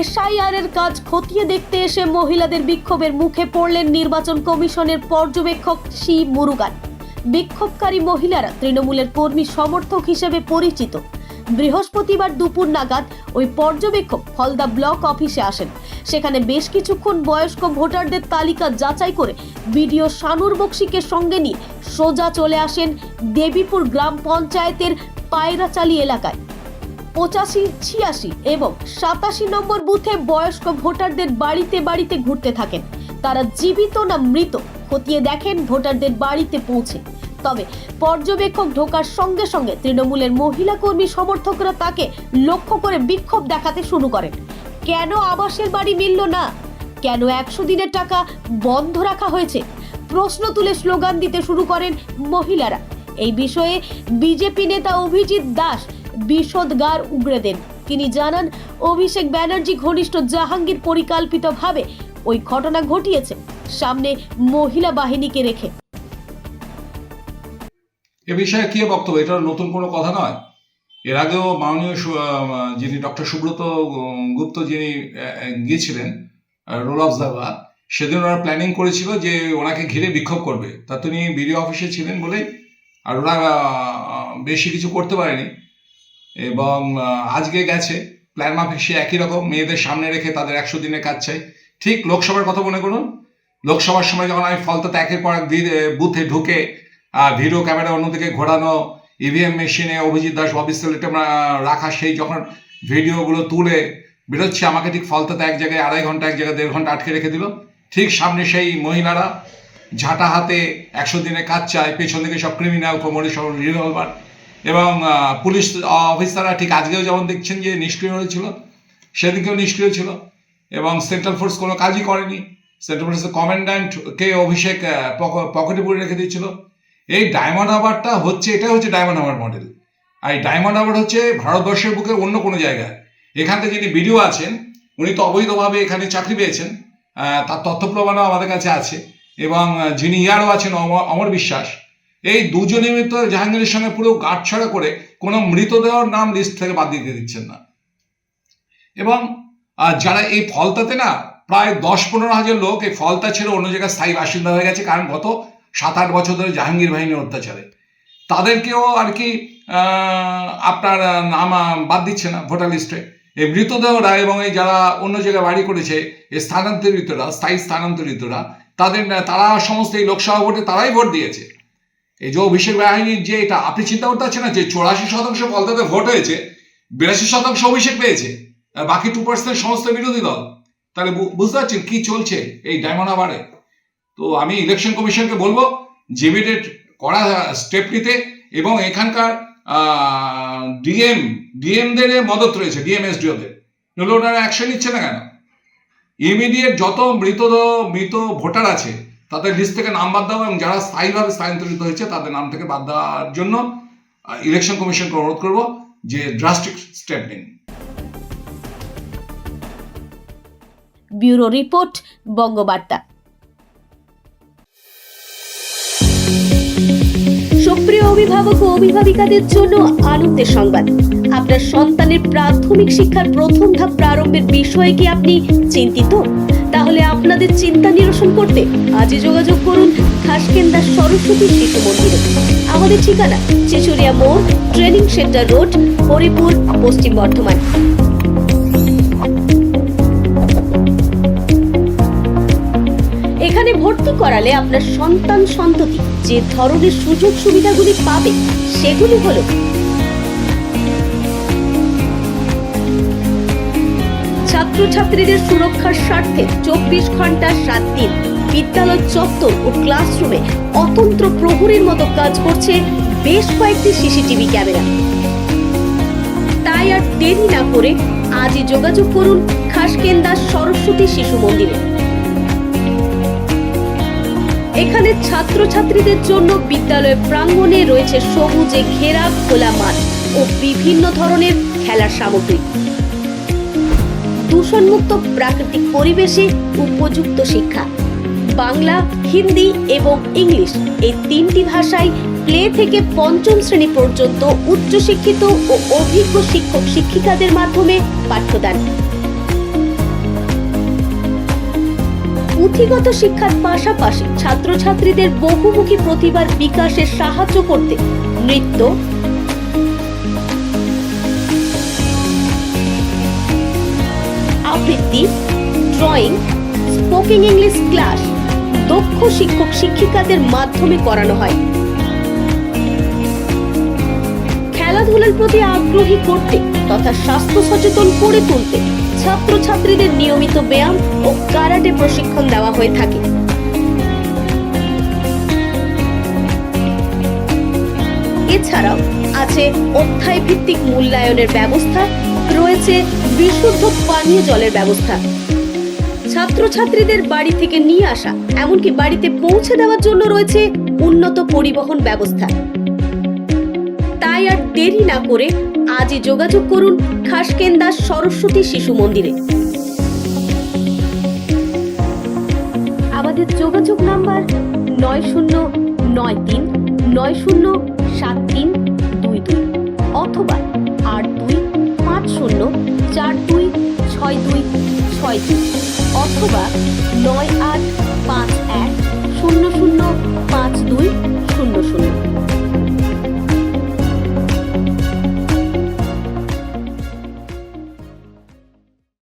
SIR এর কাজ খতিয়ে দেখতে এসে মহিলাদের বিক্ষোভের মুখে পড়লেন নির্বাচন কমিশনের পর্যবেক্ষক সি মুরুগান। বিক্ষোভকারী মহিলারা তৃণমূলের কর্মী সমর্থক হিসেবে পরিচিত। বৃহস্পতিবার দুপুর নাগাদ ওই পর্যবেক্ষক ফলদা ব্লক অফিসে আসেন। সেখানে বেশ কিছুক্ষণ বয়স্ক ভোটারদের তালিকা যাচাই করে বিডিও শানুর বক্সিকে সঙ্গে নিয়ে সোজা চলে আসেন দেবীপুর গ্রাম পঞ্চায়েতের পায়রাচালি এলাকায়। পঁচাশি, ছিয়াশি এবং সাতাশি নম্বর বুথে বয়স্ক ভোটারদের বাড়িতে বাড়িতে ঘুরতে থাকেন। তারা জীবিত না মৃত, খতিয়ে দেখেন ভোটারদের বাড়িতে পৌঁছে। তবে পর্যবেক্ষক ঢোকার সঙ্গে সঙ্গে তৃণমূলের মহিলা কর্মী সমর্থকরা তাকে লক্ষ্য করে বিক্ষোভ দেখাতে শুরু করেন। কেন আবাসের বাড়ি মিলল না? কেন একশো দিনের টাকা বন্ধ রাখা হয়েছে? প্রশ্ন তুলে স্লোগান দিতে শুরু করেন মহিলারা। এই বিষয়ে বিজেপি নেতা অভিজিৎ দাস বিষোদগার উগড়ে দেন। তিনি জানান, অভিষেক ব্যানার্জি ঘনিষ্ঠ জাহাঙ্গীর পরিকল্পিতভাবে ওই ঘটনা ঘটিয়েছে, সামনে মহিলা বাহিনীকে রেখে। এ বিষয়ে কি বক্তব্য? এটা নতুন কোনো কথা নয়। এর আগেও মাননীয় যিনি ডক্টর সুব্রত গুপ্ত যিনি গিয়েছিলেন রোল অফ অবজার্ভার সেদিন ওরা প্ল্যানিং করেছিল যে ওনাকে ঘিরে বিক্ষোভ করবে। তা তিনি বিডিও অফিসে ছিলেন বলে আর ওরা বেশি কিছু করতে পারেনি। এবং আজকে গেছে। প্ল্যান মাফিক সে একই রকম। মেয়েদের সামনে রেখে তাদের একশো দিনে কাজ চাই। ঠিক লোকসভার কথা মনে করুন। লোকসভার সময় যখন আমি ফলতাতে একের পর এক বুথে ঢুকে ভিডিও ক্যামেরা অন্যদিকে ঘোরানো ইভিএম মেশিনে অভিজিৎ দাস সেলেটে রাখা, সেই যখন ভিডিওগুলো তুলে বেরোচ্ছে, আমাকে ঠিক ফলতাতে এক জায়গায় আড়াই ঘণ্টা, এক জায়গায় দেড় ঘণ্টা আটকে রেখে দিল। ঠিক সামনে সেই মহিলারা ঝাঁটা হাতে একশো দিনে কাজ চায়, পেছন দিকে সব ক্রিমিনাল কোমরে সব রিভলভার এবং পুলিশ অফিসাররা ঠিক আজকেও যেমন দেখছেন যে নিষ্ক্রিয় হয়েছিল, সেদিকেও নিষ্ক্রিয় ছিল এবং সেন্ট্রাল ফোর্স কোনো কাজই করেনি। সেন্ট্রাল ফোর্সের কমান্ড্যান্টকে অভিষেক পকেটে পুরে রেখে দিয়েছিল। এই ডায়মন্ড হারবারটা হচ্ছে এটা হচ্ছে ডায়মন্ড হারবার মডেল। আর এই ডায়মন্ড হারবার হচ্ছে ভারতবর্ষের বুকে অন্য কোনো জায়গায় এখান থেকে যিনি বিডিও আছেন, উনি তো অবৈধভাবে এখানে চাকরি পেয়েছেন তার তথ্য প্রমাণও আমাদের কাছে আছে এবং, যিনি ইয়ারও আছেন অমর বিশ্বাস এই দুজনে তো জাহাঙ্গীরের সঙ্গে পুরো গাঁটছড়া করে কোনো মৃতদেহর নাম লিস্ট থেকে বাদ দিতে দিচ্ছেন না। এবং যারা এই ফলতাতে না, প্রায় দশ পনেরো হাজার লোক এই ফলতা ছেড়ে অন্য জায়গায় স্থায়ী বাসিন্দা হয়ে গেছে, কারণ গত সাত আট বছর ধরে জাহাঙ্গীর বাহিনীর অত্যাচারে। তাদেরকেও আর কি আপনার নাম বাদ দিচ্ছে না ভোটার লিস্টে এই মৃতদেহরা এবং এই যারা অন্য জায়গায় বাড়ি করেছে, এই স্থানান্তরিতরা, স্থায়ী স্থানান্তরিতরা, তাদের, তারা সমস্ত এই লোকসভা ভোটে তারাই ভোট দিয়েছে। এই যে অভিষেক বাহিনীর যে এটা, আপনি চিন্তা করতে পারছেন না যে চৌরাশি শতাংশ ফলতাতে ভোট হয়েছে, বিরাশি শতাংশ অভিষেক পেয়েছে, আর বাকি টু পার্সেন্ট সমস্ত বিরোধী দল। তাহলে বুঝতে পারছেন কি চলছে এই ডায়মন্ড হাবারে তো আমি ইলেকশন কমিশনকে বলব জিমিডিয়েট করা স্টেপ নিতে এবং এখানকার ডিএম ডিএমদের মদত রয়েছে ডিএমএসডিওদের ওনারা অ্যাকশন নিচ্ছে না কেন? ইমিডিয়েট যত মৃত মৃত ভোটার আছে তাদের লিস্ট থেকে নাম বাদ দেওয়া এবং যারা স্থায়ীভাবে স্থানান্তরিত হয়েছে, তাদের নাম থেকে বাদ দেওয়ার জন্য ইলেকশন কমিশনকে অনুরোধ করব যে ড্রাস্টিক স্টেপ নিন। Bureau report, Bangabarta. সুপ্রিয় অভিভাবক ও অভিভাবিকাদের জন্য আনন্দের সংবাদ। আপনার সন্তানের প্রাথমিক শিক্ষার প্রথম ধাপ প্রারম্ভের বিষয়ে কি আপনি চিন্তিত? তাহলে আপনাদের চিন্তা নিরসন করতে আজই যোগাযোগ করুন খাসকেন্দা সরস্বতী শিশু মন্দিরে। আমাদের ঠিকানা চেচুরিয়া মোড়, ট্রেনিং সেন্টার রোড, হরিপুর, পশ্চিম বর্ধমান। এখানে ভর্তি করালে আপনার সন্তান সন্ততি যে ধরনের সুযোগ সুবিধাগুলি পাবে, সেগুলি হলো ছাত্রছাত্রীদের সুরক্ষার স্বার্থে চব্বিশ ঘণ্টা সাত দিন। বিদ্যালয় চত্বর ও ক্লাসরুমে অতন্ত্র প্রহরীর মতো কাজ করছে বেশ কয়েকটি সিসিটিভি ক্যামেরা। তাই আর দেরি না করে আজই যোগাযোগ করুন খাসকেন্দা সরস্বতী শিশু মন্দিরে। এখানে ছাত্রছাত্রীদের জন্য বিদ্যালয় প্রাঙ্গণে রয়েছে সবুজে ঘেরা খোলা মাঠ ও বিভিন্ন ধরনের খেলার সামগ্রী। দূষণমুক্ত প্রাকৃতিক পরিবেশে উপযুক্ত শিক্ষা। বাংলা, হিন্দি এবং ইংলিশ এই তিনটি ভাষায় প্লে থেকে পঞ্চম শ্রেণি পর্যন্ত উচ্চশিক্ষিত ও অভিজ্ঞ শিক্ষক শিক্ষিকাদের মাধ্যমে পাঠ্যদান। পুঁথিগত শিক্ষার পাশাপাশি ছাত্রছাত্রীদের বহুমুখী প্রতিভার বিকাশে সাহায্য করতে নৃত্য ড্রয়িং স্পোকিং ইংলিশ ক্লাস দক্ষ শিক্ষক শিক্ষিকাদের মাধ্যমে করানো হয়। খেলাধুলার প্রতি আগ্রহী করতে তথা স্বাস্থ্য সচেতন করে তুলতে ছাত্রছাত্রীদের নিয়মিত ব্যায়াম ও কারাটে প্রশিক্ষণ দেওয়া হয়ে থাকে। এছাড়াও আছে অধ্যায় ভিত্তিক মূল্যায়নের ব্যবস্থা, রয়েছে বিশুদ্ধ পানীয় জলের ব্যবস্থা। ছাত্রছাত্রীদের বাড়ি থেকে নিয়ে আসা, এমনকি বাড়িতে পৌঁছে দেওয়ার জন্য রয়েছে উন্নত পরিবহন ব্যবস্থা। তাই আর দেরি না করে আজই যোগাযোগ করুন খাসকেন্দা সরস্বতী শিশু মন্দিরে। আমাদের যোগাযোগ নাম্বার নয় শূন্য নয় তিন, নয় শূন্য সাত তিন দুই দুই অথবা আট দুই পাঁচ শূন্য চার দুই ছয় দুই ছয় দুই। অথবা নয় আট